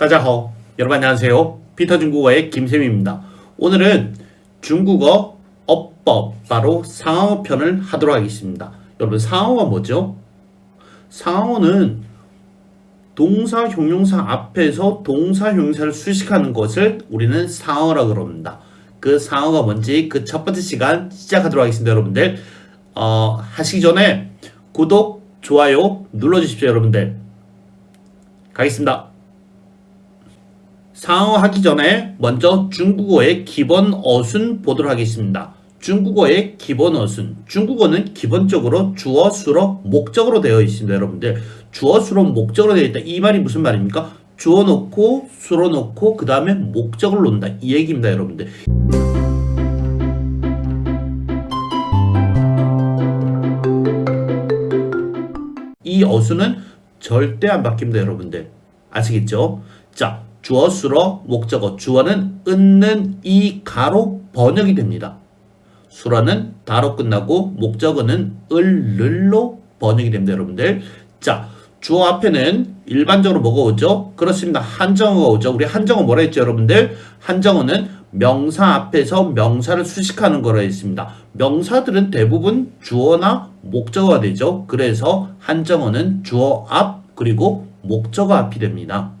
大家好. 여러분 안녕하세요. 피터 중국어의 김쌤입니다. 오늘은 중국어 어법 바로 상황어 편을 하도록 하겠습니다. 여러분 상황어가 뭐죠? 상황어는 동사 형용사 앞에서 동사 형용사를 수식하는 것을 우리는 상어라 그럽니다. 그 상어가 뭔지 그 첫 번째 시간 시작하도록 하겠습니다, 여러분들. 어, 하시기 전에 구독, 좋아요 눌러주십시오, 여러분들. 가겠습니다. 상어 하기 전에 먼저 중국어의 기본 어순 보도록 하겠습니다. 중국어의 기본 어순. 중국어는 기본적으로 주어, 수로, 목적으로 되어 있습니다, 여러분들. 주어, 수로, 목적으로 되어 있다. 이 말이 무슨 말입니까? 주어 놓고, 수로 놓고, 그 다음에 목적을 놓는다. 이 얘기입니다, 여러분들. 이 어순은 절대 안 바뀝니다, 여러분들. 아시겠죠? 자, 주어, 수로, 목적어. 주어는 은는 이 가로 번역이 됩니다. 수라는 다로 끝나고 목적어는 을, 를로 번역이 됩니다, 여러분들. 자, 주어 앞에는 일반적으로 뭐가 오죠? 그렇습니다. 한정어가 오죠. 우리 한정어 뭐라 했죠, 여러분들? 한정어는 명사 앞에서 명사를 수식하는 거라 했습니다. 명사들은 대부분 주어나 목적어가 되죠. 그래서 한정어는 주어 앞 그리고 목적어 앞이 됩니다.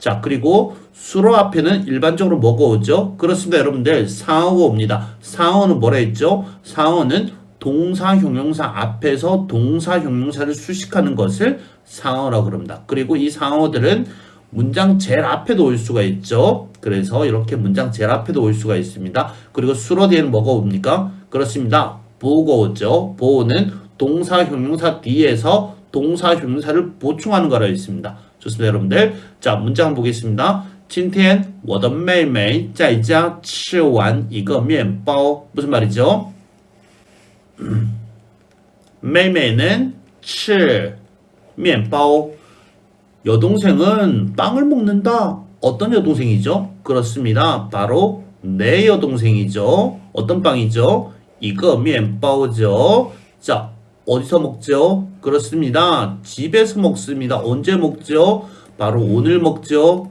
자, 그리고 수로 앞에는 일반적으로 뭐가 오죠? 그렇습니다, 여러분들. 상어가 옵니다. 상어는 뭐라 했죠? 상어는 동사 형용사 앞에서 동사 형용사를 수식하는 것을 상어라고 그럽니다. 그리고 이 상어들은 문장 제일 앞에도 올 수가 있죠. 그래서 이렇게 문장 제일 앞에도 올 수가 있습니다. 그리고 수로 뒤에는 뭐가 옵니까? 그렇습니다. 보고 오죠. 보호는 동사 형용사 뒤에서 동사 형용사를 보충하는 거라 있습니다. 좋습니다, 여러분들. 자, 문장 한번 보겠습니다. 今天我的妹妹在家吃完一个面包 무슨 말이죠?妹妹는 吃面包 여동생은 빵을 먹는다. 어떤 여동생이죠? 그렇습니다. 바로 내 여동생이죠. 어떤 빵이죠? 이거 면包죠. 자, 어디서 먹죠? 그렇습니다. 집에서 먹습니다. 언제 먹죠? 바로 오늘 먹죠.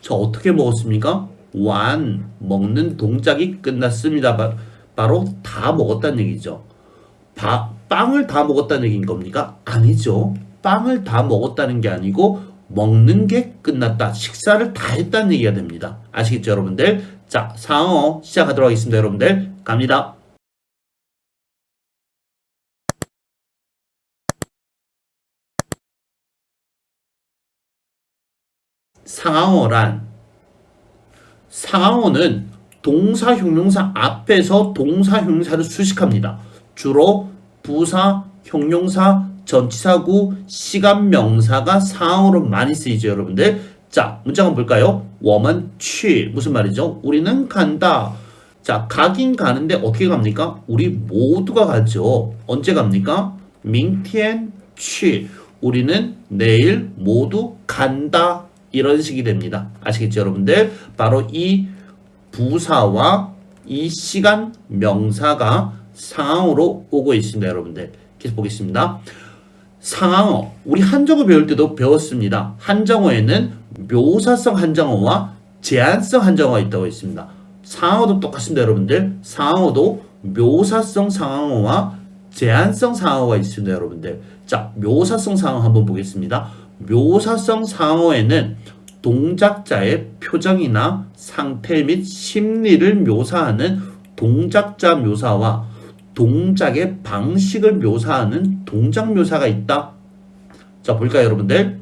저 어떻게 먹었습니까? 완 먹는 동작이 끝났습니다. 바, 바로 다 먹었다는 얘기죠. 바, 빵을 다 먹었다는 얘기인 겁니까? 아니죠. 빵을 다 먹었다는 게 아니고 먹는 게 끝났다. 식사를 다 했다는 얘기가 됩니다. 아시겠죠, 여러분들? 자, 상어 시작하도록 하겠습니다, 여러분들. 갑니다. 상황어란 상황어는 동사 형용사 앞에서 동사 형용사를 수식합니다. 주로 부사, 형용사, 전치사구, 시간 명사가 상황어로 많이 쓰이죠, 여러분들. 자, 문장 은 볼까요? 워먼 취 무슨 말이죠? 우리는 간다. 자, 가긴 가는데 어떻게 갑니까? 우리 모두가 가죠. 언제 갑니까? 밍티엔 취 우리는 내일 모두 간다. 이런 식이 됩니다. 아시겠죠, 여러분들? 바로 이 부사와 이 시간 명사가 상황으로 오고 있습니다, 여러분들. 계속 보겠습니다. 상황어. 우리 한정어 배울 때도 배웠습니다. 한정어에는 묘사성 한정어와 제한성 한정어가 있다고 했습니다. 상황어도 똑같습니다, 여러분들. 상황어도 묘사성 상황어와 제한성 상황어가 있습니다, 여러분들. 자, 묘사성 상황어 한번 보겠습니다. 묘사성 상호에는 동작자의 표정이나 상태 및 심리를 묘사하는 동작자 묘사와 동작의 방식을 묘사하는 동작 묘사가 있다. 자, 볼까요, 여러분들?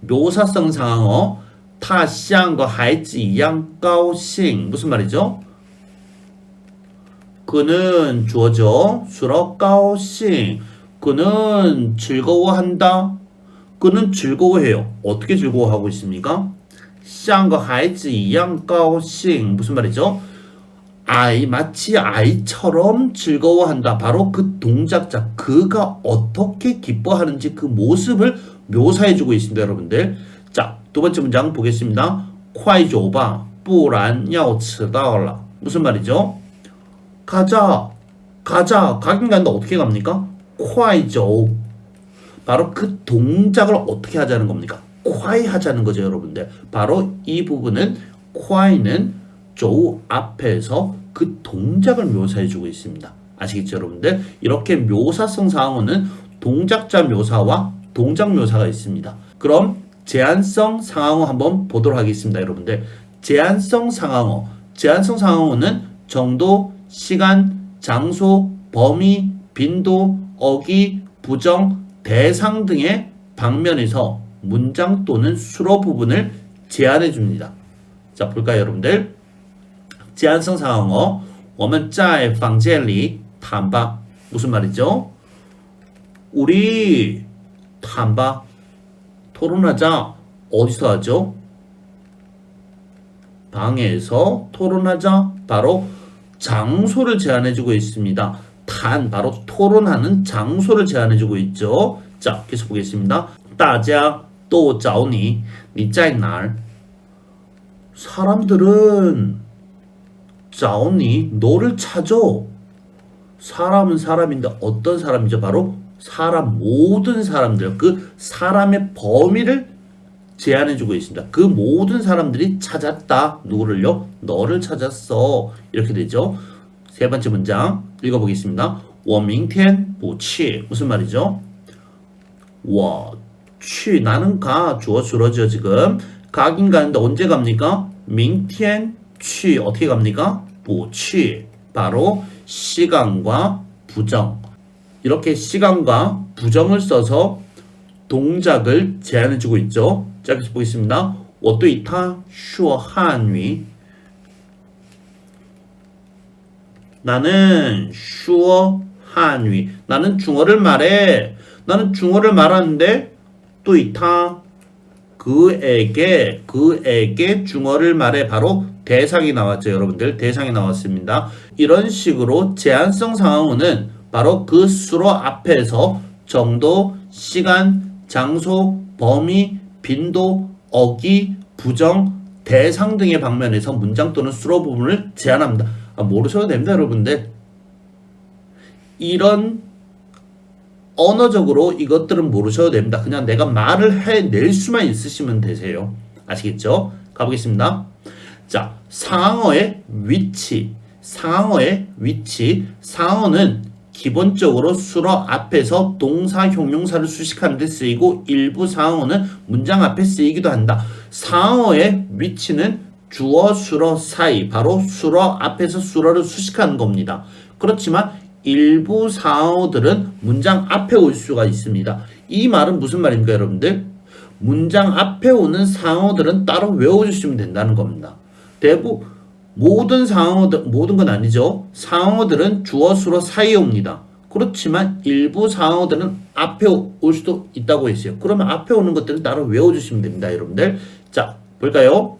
묘사성 상황어, 타시안과 하이지양 가오싱. 무슨 말이죠? 그는 주어죠. 수러 가오싱. 그는 즐거워한다. 그는 즐거워해요. 어떻게 즐거워하고 있습니까? 像个孩子一样高兴 무슨 말이죠? 아이 마치 아이처럼 즐거워한다. 바로 그 동작자 그가 어떻게 기뻐하는지 그 모습을 묘사해주고 있습니다, 여러분들. 자, 두 번째 문장 보겠습니다. 快走吧,不然要迟到了. 무슨 말이죠? 가자, 가자. 가긴 가는데 어떻게 갑니까? 快走 바로 그 동작을 어떻게 하자는 겁니까? 콰이 하자는 거죠, 여러분들. 바로 이 부분은 콰이는 조우 앞에서 그 동작을 묘사해주고 있습니다. 아시겠죠, 여러분들? 이렇게 묘사성 상황어는 동작자 묘사와 동작 묘사가 있습니다. 그럼 제한성 상황어 한번 보도록 하겠습니다, 여러분들. 제한성 상황어. 제한성 상황어는 정도, 시간, 장소, 범위, 빈도, 어기, 부정, 대상 등의 방면에서 문장 또는 수로 부분을 제한해 줍니다. 자, 볼까요, 여러분들? 제한성 상황어. 我们在房间里谈吧. 무슨 말이죠? 우리谈吧. 토론하자. 어디서 하죠? 방에서 토론하자. 바로 장소를 제한해주고 있습니다. 단 바로 토론하는 장소를 제안해주고 있죠. 자, 계속 보겠습니다. 따자 또 자오니 니짜이날 사람들은 자오니 너를 찾아. 사람은 사람인데 어떤 사람이죠? 바로 사람 모든 사람들 그 사람의 범위를 제안해 주고 있습니다. 그 모든 사람들이 찾았다. 누구를요? 너를 찾았어. 이렇게 되죠. 세 번째 문장 읽어보겠습니다. 我明天不去 무슨 말이죠? 我去 나는 가 주어 주어죠 지금 가긴 가는데 언제 갑니까? 明天去 어떻게 갑니까? 不去 바로 시간과 부정 이렇게 시간과 부정을 써서 동작을 제한해주고 있죠. 자, 계속 보겠습니다. 我对他说汉语 나는 说 한위. 나는 중어를 말해. 나는 중어를 말하는데 또 이타 그에게 그에게 중어를 말해. 바로 대상이 나왔죠 여러분들. 대상이 나왔습니다. 이런 식으로 제한성 상황어는 바로 그 수로 앞에서 정도 시간 장소 범위 빈도 어기 부정 대상 등의 방면에서 문장 또는 수로 부분을 제한합니다 아, 모르셔도 됩니다 여러분들 이런 언어적으로 이것들은 모르셔도 됩니다. 그냥 내가 말을 해낼 수만 있으시면 되세요. 아시겠죠? 가보겠습니다. 자, 상어의 위치. 상어의 위치. 상어는 기본적으로 수로 앞에서 동사 형용사를 수식하는 데 쓰이고 일부 상어는 문장 앞에 쓰이기도 한다. 상어의 위치는 주어 수로 사이 바로 수로 앞에서 수로를 수식하는 겁니다. 그렇지만 일부 상어들은 문장 앞에 올 수가 있습니다. 이 말은 무슨 말입니까, 여러분들? 문장 앞에 오는 상어들은 따로 외워주시면 된다는 겁니다. 대부 모든 상어들 모든 건 아니죠. 상어들은 주어 수로 사이에 옵니다. 그렇지만 일부 상어들은 앞에 올 수도 있다고 했어요. 그러면 앞에 오는 것들은 따로 외워주시면 됩니다, 여러분들. 자, 볼까요?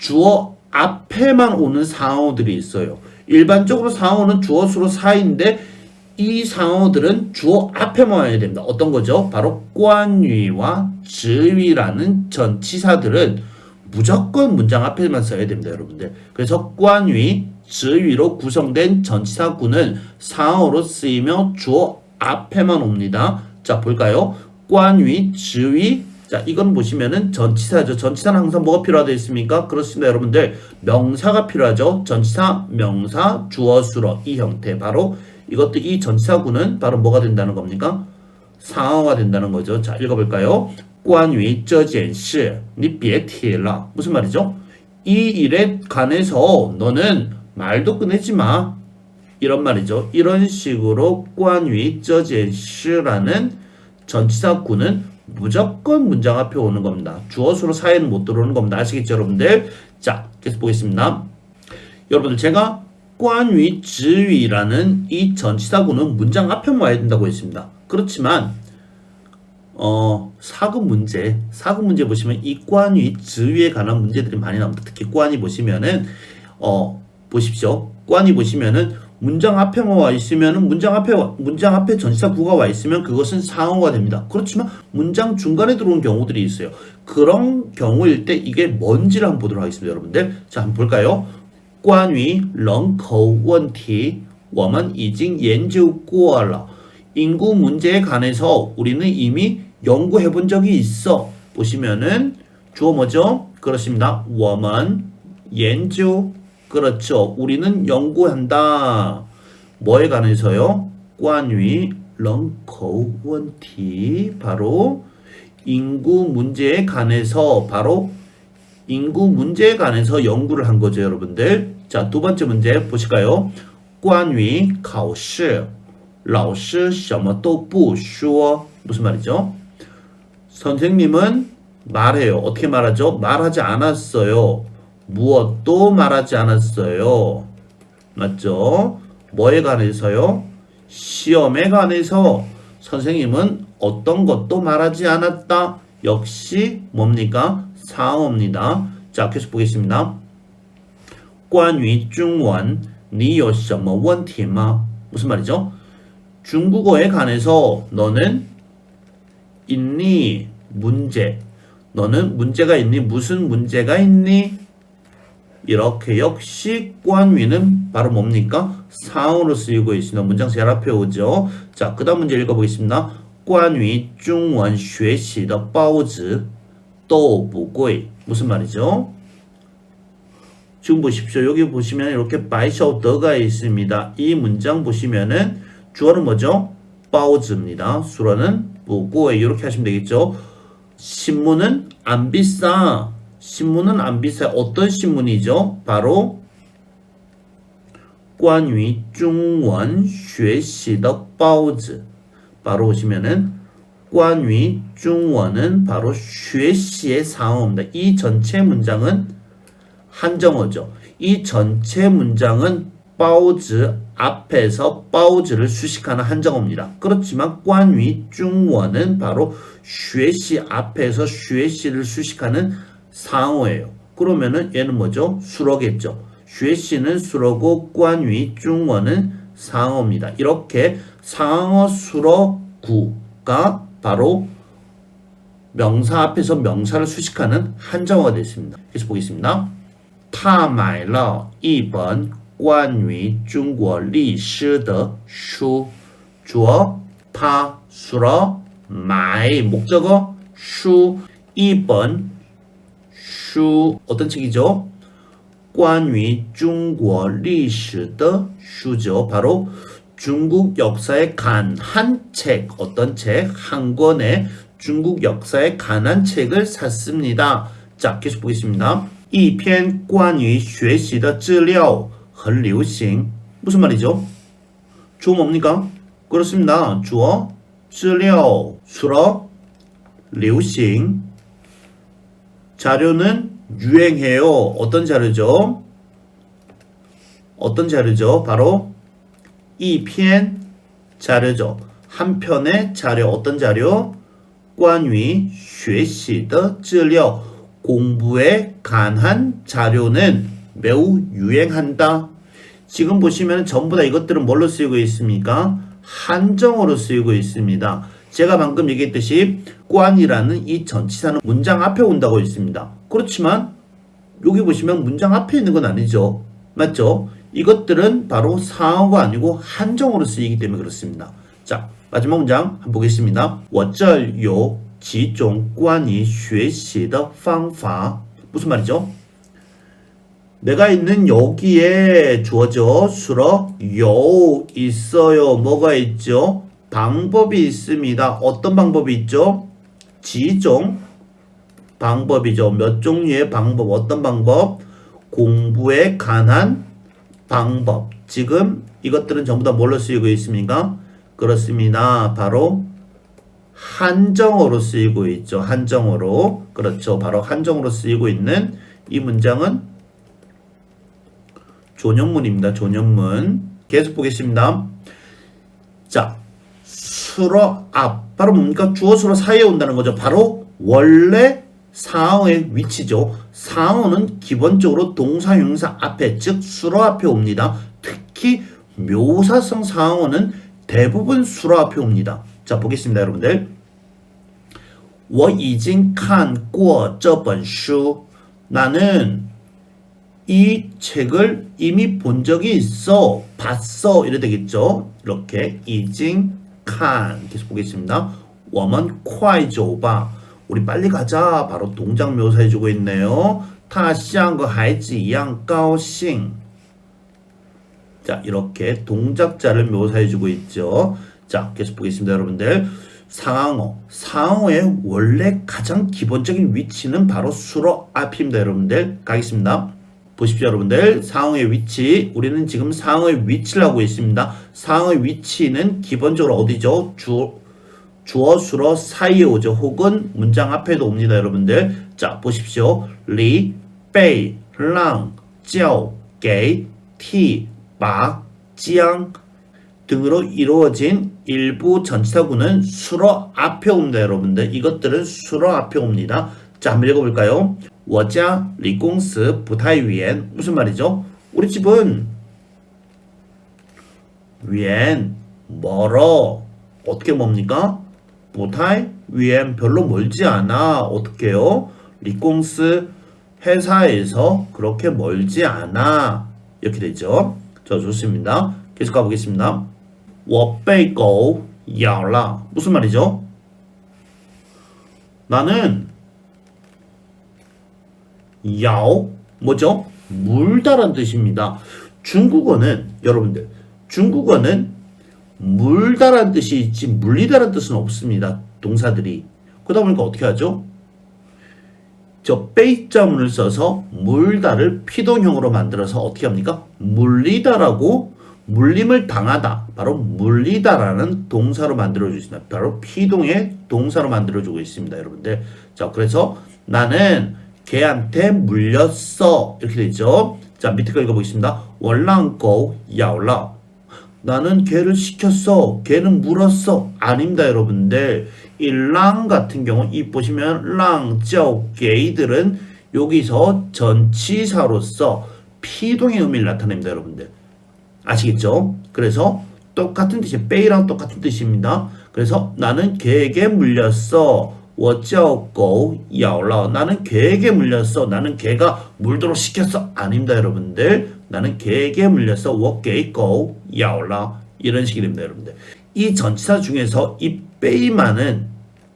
주어 앞에만 오는 상어들이 있어요. 일반적으로 상어는 주어 수로 사인데 이 상어들은 주어 앞에만 와야 됩니다. 어떤 거죠? 바로 관위와 지위라는 전치사들은 무조건 문장 앞에만 써야 됩니다, 여러분들. 그래서 관위, 지위로 구성된 전치사구는 상어로 쓰이며 주어 앞에만 옵니다. 자, 볼까요? 관위, 지위, 자, 이건 보시면은 전치사죠. 전치사는 항상 뭐가 필요하다 있습니까? 그렇습니다, 여러분들. 명사가 필요하죠. 전치사, 명사, 주어, 수로 이 형태. 바로 이것도 이 전치사구는 바로 뭐가 된다는 겁니까? 상어가 된다는 거죠. 자, 읽어볼까요? 关于这件事,你别提了. 무슨 말이죠? 이 일에 관해서 너는 말도 꺼내지 마. 이런 말이죠. 이런 식으로 关于这件事라는 전치사구는 무조건 문장 앞에 오는 겁니다. 주어수로 사이는 못 들어오는 겁니다. 아시겠죠, 여러분들? 자, 계속 보겠습니다. 여러분들 제가 관위 지위라는 이 전치사구는 문장 앞에만 와야 된다고 했습니다. 그렇지만 어, 사급 문제, 사급 문제 보시면 이 관위 지위에 관한 문제들이 많이 나옵니다. 특히 관위 보시면은 어, 보십시오. 관위 보시면은 문장 앞에만 와 있으면 문장 앞에 문장 앞에 전치사 구가 와 있으면 그것은 상어가 됩니다. 그렇지만 문장 중간에 들어온 경우들이 있어요. 그런 경우일 때 이게 뭔지를 한번 보도록 하겠습니다, 여러분들. 자, 한번 볼까요? 关于人口问题我们已经研究过了. 인구 문제에 관해서 우리는 이미 연구해 본 적이 있어. 보시면은 주어 뭐죠? 그렇습니다. 我们研究 그렇죠. 우리는 연구한다. 뭐에 관해서요? 关于人口问题 바로 인구 문제에 관해서 바로 인구 문제에 관해서 연구를 한 거죠, 여러분들. 자, 두 번째 문제 보실까요? 关于考试老师什么都不说 무슨 말이죠? 선생님은 말해요. 어떻게 말하죠? 말하지 않았어요. 무엇도 말하지 않았어요. 맞죠? 뭐에 관해서요? 시험에 관해서 선생님은 어떤 것도 말하지 않았다. 역시 뭡니까? 상어입니다. 자, 계속 보겠습니다. 关于中文你有什么问题吗? 무슨 말이죠? 중국어에 관해서 너는 있니? 문제. 너는 문제가 있니? 무슨 문제가 있니? 이렇게 역시 관위는 바로 뭡니까? 상으로 쓰이고 있습니다. 문장 제일 앞에 오죠. 자, 그 다음 문제 읽어보겠습니다. 关于中文学习的报纸都不贵. 무슨 말이죠? 지금 보십시오. 여기 보시면 이렇게 바이샤우더가 있습니다. 이 문장 보시면은 주어는 뭐죠? 빠오즈입니다. 수어는 보고에 이렇게 하시면 되겠죠. 신문은 안 비싸. 신문은 안 비싸. 어떤 신문이죠? 바로 关于中文学习的报纸. 바로 오시면은 关于中文은 바로 学习의 상어입니다. 이 전체 문장은 한정어죠. 이 전체 문장은 빠우즈 앞에서 빠우즈를 수식하는 한정어입니다. 그렇지만 관위 중원은 바로 学习 앞에서 学习를 수식하는 상어예요. 그러면은 얘는 뭐죠? 수로겠죠. 学习는 수로고 관위 중원은 상어입니다. 이렇게 상어 수로 구가 바로 명사 앞에서 명사를 수식하는 한정어가 됐습니다. 그래서 보겠습니다. 他买了一本关于中国历史的书。主他 수로 买 목적어 书 이번 书 어떤 책이죠? 关于中国历史的 书죠. 바로 중국 역사에 관한 책 어떤 책? 한 권의 중국 역사에 관한 책을 샀습니다. 자, 계속 보겠습니다. 一篇关于学习的资料很流行. 무슨 말이죠? 주어 뭡니까? 그렇습니다. 주어 资料 수로 流行 자료는 유행해요. 어떤 자료죠? 어떤 자료죠? 바로 一篇 자료죠. 한 편의 자료 어떤 자료? 关于学习的资料 공부에 관한 자료는 매우 유행한다. 지금 보시면 전부 다 이것들은 뭘로 쓰이고 있습니까? 한정어로 쓰이고 있습니다. 제가 방금 얘기했듯이 관이라는 이 전치사는 문장 앞에 온다고 했습니다. 그렇지만 여기 보시면 문장 앞에 있는 건 아니죠. 맞죠? 이것들은 바로 상어가 아니고 한정어로 쓰이기 때문에 그렇습니다. 자, 마지막 문장 한번 보겠습니다. 我这有几种关于学习的方法 무슨 말이죠? 내가 있는 여기에 주어져 수로 요 있어요. 뭐가 있죠? 방법이 있습니다. 어떤 방법이 있죠? 지종 방법이죠. 몇 종류의 방법, 어떤 방법? 공부에 관한 방법. 지금 이것들은 전부 다 뭘로 쓰이고 있습니까? 그렇습니다. 바로 한정어로 쓰이고 있죠. 한정어로. 그렇죠. 바로 한정어로 쓰이고 있는 이 문장은 조년문입니다. 조년문. 계속 보겠습니다. 자, 수로 앞. 바로 뭡니까? 주어 수로 사이에 온다는 거죠. 바로 원래 상어의 위치죠. 상어는 기본적으로 동사 형용사 앞에 즉 수로 앞에 옵니다. 특히 묘사성 상어는 대부분 수로 앞에 옵니다. 자, 보겠습니다, 여러분들. 我已经看过这本书. 나는 이 책을 이미 본 적이 있어. 봤어. 이래 되겠죠. 이렇게 已经 看 계속 보겠습니다. 我们快走吧. 우리 빨리 가자. 바로 동작 묘사해주고 있네요. 他像个孩子一样高兴. 자, 이렇게 동작자를 묘사해주고 있죠. 자, 계속 보겠습니다, 여러분들. 상황어. 상황어의 원래 가장 기본적인 위치는 바로 수로 앞입니다, 여러분들. 가겠습니다. 보십시오, 여러분들. 상황의 위치. 우리는 지금 상황의 위치를 하고 있습니다. 상황의 위치는 기본적으로 어디죠? 주, 주어, 수로 사이에 오죠. 혹은 문장 앞에도 옵니다, 여러분들. 자, 보십시오. 리, 베이, 랑, 쩌, 게이, 티, 마, 지앙 등으로 이루어진 일부 전치사구는 수로 앞에 옵니다, 여러분들. 이것들은 수로 앞에 옵니다. 자, 한번 읽어볼까요? 我家离公司不太远 무슨 말이죠? 우리 집은 위엔 멀어. 어떻게 뭡니까? 不太 위엔 별로 멀지 않아. 어떻게요? 리공스 회사에서 그렇게 멀지 않아. 이렇게 되죠. 자, 좋습니다. 계속 가보겠습니다. 我被狗咬了. 무슨 말이죠? 나는 咬 뭐죠? 물다란 뜻입니다. 중국어는 여러분들 중국어는 물다란 뜻이 있지 물리다란 뜻은 없습니다. 동사들이 그러다 보니까 어떻게 하죠? 저 빼자문을 써서 물다를 피동형으로 만들어서 어떻게 합니까? 물리다라고 물림을 당하다 바로 물리다라는 동사로 만들어주고 있습니다. 바로 피동의 동사로 만들어 주고 있습니다. 여러분들 자 그래서 나는 개한테 물렸어 이렇게 되죠. 자 밑에 거 읽어보겠습니다. 월랑고 야올라 나는 개를 시켰어. 개는 물었어. 아닙니다, 여러분들. 이 랑 같은 경우 이 보시면 랑저 게이들은 여기서 전치사로서 피동의 의미를 나타냅니다, 여러분들. 아시겠죠? 그래서 똑같은 뜻이 빼이랑 똑같은 뜻입니다. 그래서 나는 개에게 물렸어. 워쩌고 야올라 나는 개에게 물렸어. 나는 개가 물도록 시켰어. 아닙니다 여러분들. 나는 개에게 물렸어 워게이고 야올라 이런 식이 됩니다 여러분들. 이 전치사 중에서 이 빼이만은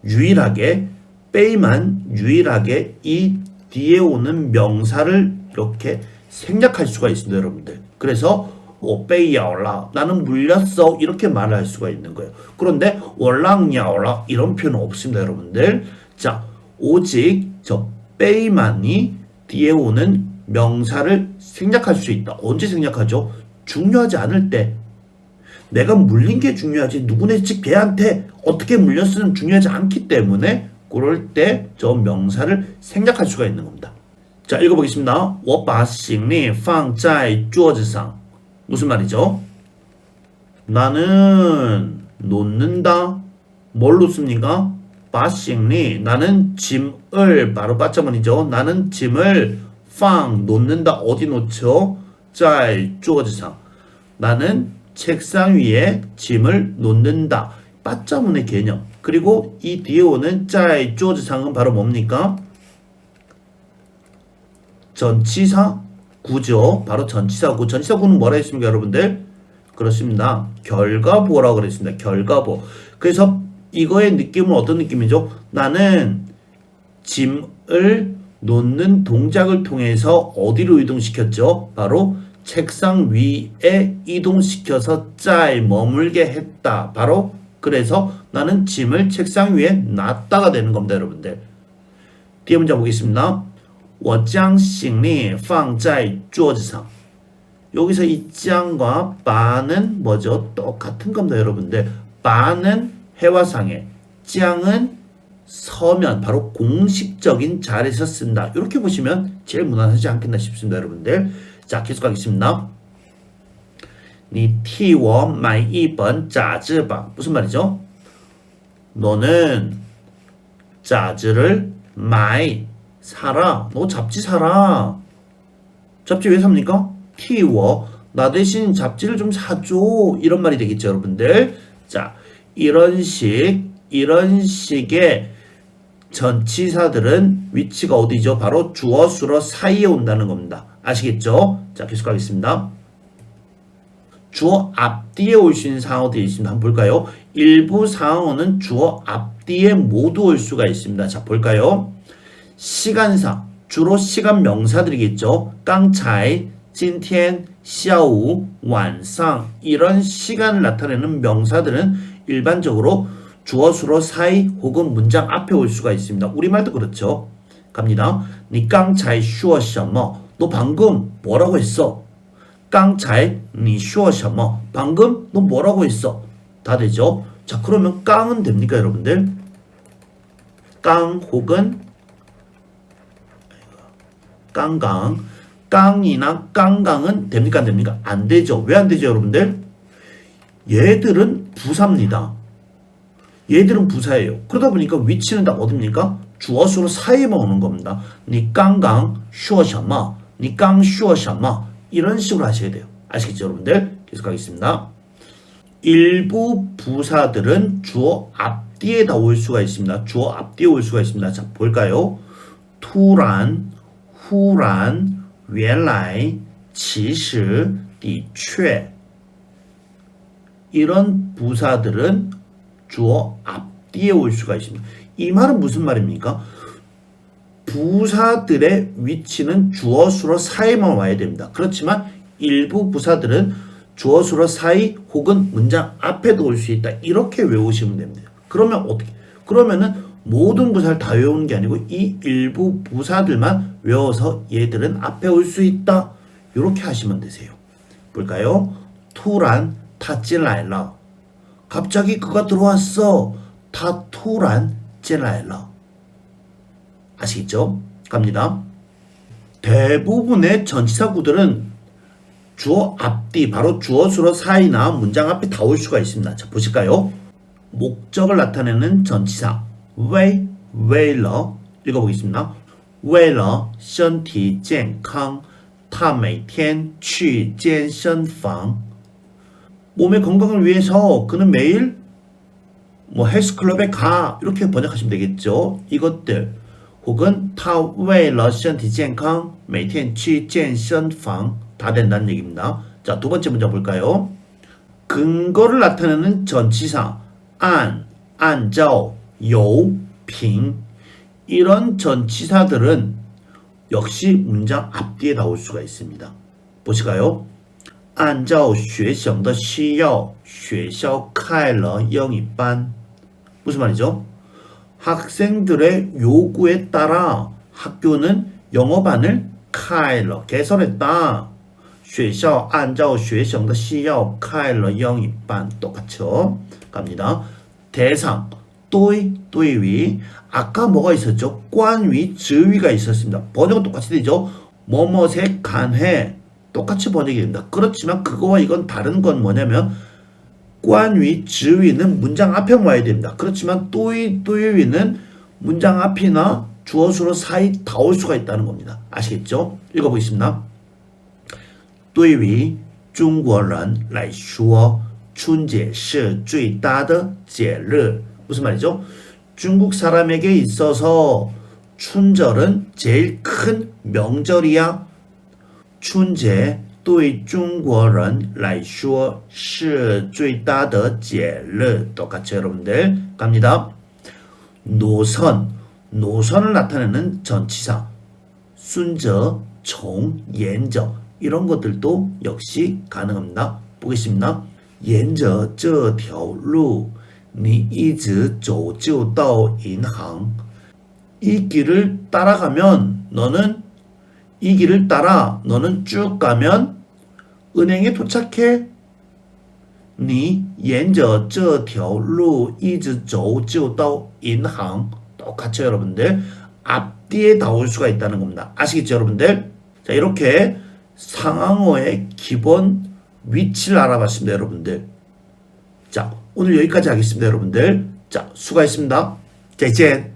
유일하게 빼이만 유일하게 이 뒤에 오는 명사를 이렇게 생략할 수가 있습니다 여러분들. 그래서 我被咬了 나는 물렸어 이렇게 말을 할 수가 있는 거예요. 그런데 我让咬了 이런 표현은 없습니다, 여러분들. 자, 오직 저 빼이만이 뒤에 오는 명사를 생략할 수 있다. 언제 생략하죠? 중요하지 않을 때. 내가 물린 게 중요하지 누구네 집 개한테 어떻게 물렸으면 중요하지 않기 때문에 그럴 때 저 명사를 생략할 수가 있는 겁니다. 자, 읽어보겠습니다. 我把行李放在桌子上 무슨 말이죠? 나는 놓는다. 뭘 놓습니까? 바싱리 나는 짐을 바로 빠짜문이죠. 나는 짐을 팡 놓는다. 어디 놓죠? 짤 쪼지상. 나는 책상 위에 짐을 놓는다. 빠짜문의 개념. 그리고 이 뒤에 오는 짤 쪼지상은 바로 뭡니까? 전치사 구죠. 바로 전치사구. 전치사구는 뭐라 했습니까, 여러분들? 그렇습니다. 결과보라고 그랬습니다. 결과보. 그래서 이거의 느낌은 어떤 느낌이죠? 나는 짐을 놓는 동작을 통해서 어디로 이동시켰죠? 바로 책상 위에 이동시켜서 짤 머물게 했다. 바로 그래서 나는 짐을 책상 위에 놨다가 되는 겁니다, 여러분들. 뒤에 문장 보겠습니다. 我将行李放在桌子上. 여기서 이 짱과 바는 뭐죠? 똑같은 겁니다, 여러분들. 바는 해화상에, 짱은 서면, 바로 공식적인 자리에서 쓴다. 이렇게 보시면 제일 무난하지 않겠나 싶습니다, 여러분들. 자, 계속 가겠습니다. 你替我买一本杂志吧. 무슨 말이죠? 너는 杂志를 买 사라. 너 잡지 사라. 잡지 왜 삽니까? 티워. 나 대신 잡지를 좀 사줘. 이런 말이 되겠죠, 여러분들. 자, 이런 식, 이런 식의 전치사들은 위치가 어디죠? 바로 주어, 수어 사이에 온다는 겁니다. 아시겠죠? 자, 계속 가겠습니다. 주어 앞뒤에 올 수 있는 상어들이 있습니다. 한번 볼까요? 일부 상어는 주어 앞 앞뒤에 모두 올 수가 있습니다. 자, 볼까요? 시간사, 주로 시간 명사들이겠죠. 깡차이, 찐텐, 下午, 晚上 이런 시간을 나타내는 명사들은 일반적으로 주어 수로 사이 혹은 문장 앞에 올 수가 있습니다. 우리말도 그렇죠. 갑니다. 你刚才说什么? 너 방금 뭐라고 했어? 刚才你说什么? 방금 너 뭐라고 했어? 다 되죠? 자, 그러면 깡은 됩니까, 여러분들? 깡 혹은 깡깡. 깡이나 깡강은 됩니까? 안 됩니까? 안 되죠. 왜 안 되죠, 여러분들? 얘들은 부사입니다. 얘들은 부사예요. 그러다 보니까 위치는 다 어딥니까? 주어수로 사이에만 오는 겁니다. 니깡강 슈어샤마, 니깡 슈어샤마 이런 식으로 하셔야 돼요. 아시겠죠, 여러분들? 계속하겠습니다. 일부 부사들은 주어 앞뒤에 다 올 수가 있습니다. 주어 앞뒤에 올 수가 있습니다. 자, 볼까요? 투란, 忽然,原来,其实,的确 이런 부사들은 주어 앞뒤에 올 수가 있습니다. 이 말은 무슨 말입니까? 부사들의 위치는 주어 수로 사이만 와야 됩니다. 그렇지만 일부 부사들은 주어 수로 사이 혹은 문장 앞에도 올 수 있다. 이렇게 외우시면 됩니다. 그러면 어떻게? 그러면은 모든 부사를 다 외우는 게 아니고 이 일부 부사들만 외워서 얘들은 앞에 올 수 있다. 이렇게 하시면 되세요. 볼까요? 투란 타찔라일라. 갑자기 그가 들어왔어. 타 투란 찔라일라. 아시겠죠? 갑니다. 대부분의 전치사 구들은 주어 앞뒤 바로 주어 수로 사이나 문장 앞에 다 올 수가 있습니다. 자 보실까요? 목적을 나타내는 전치사 왜, 为了 읽어보겠습니다. 为了身体健康他每天去健身房 몸의 건강을 위해서 그는 매일 뭐 헬스클럽에 가 이렇게 번역하시면 되겠죠. 이것들 혹은 他为了身体健康每天去健身房 다 된다는 얘기입니다. 자, 두 번째 문제 볼까요? 근거를 나타내는 전치사 안, 안자오, 요, 빙 이런 전치사들은 역시 문장 앞뒤에 나올 수가 있습니다. 보실까요? 按照学生的需要,学校开了英语班. 무슨 말이죠? 학생들의 요구에 따라 학교는 영어반을开了 개설했다. 学校按照学生的需要开了英语班 똑같죠? 갑니다. 대상 또이 또이위 아까 뭐가 있었죠? 관위 지위가 있었습니다. 번역은 똑같이 되죠. 뭐뭐에 간해 똑같이 번역이 됩니다. 그렇지만 그거와 이건 다른 건 뭐냐면 관위 지위는 문장 앞에 와야 됩니다. 그렇지만 또이 또이위는 문장 앞이나 주어수로 사이 다 올 수가 있다는 겁니다. 아시겠죠? 읽어보겠습니다. 对于中国人来说，春节是最大的节日. 무슨 말이죠? 중국 사람에게 있어서 춘절은 제일 큰 명절이야. 춘제 对中国人来说是最大的节日. 똑같죠, 여러분들? 갑니다. 노선, 노선을 나타내는 전치사. 순저, 종, 연저 이런 것들도 역시 가능합니다. 보겠습니다. 沿着这条路 你一直走就到银行. 이 길을 따라가면 너는 이 길을 따라 너는 쭉 가면 은행에 도착해. 你沿着这条路一直走就到银行. 똑같죠, 여러분들? 앞뒤에 나올 수가 있다는 겁니다. 아시겠죠, 여러분들? 자, 이렇게 상황어의 기본 위치를 알아봤습니다, 여러분들. 자, 오늘 여기까지 하겠습니다, 여러분들. 자, 수고하셨습니다. 再见.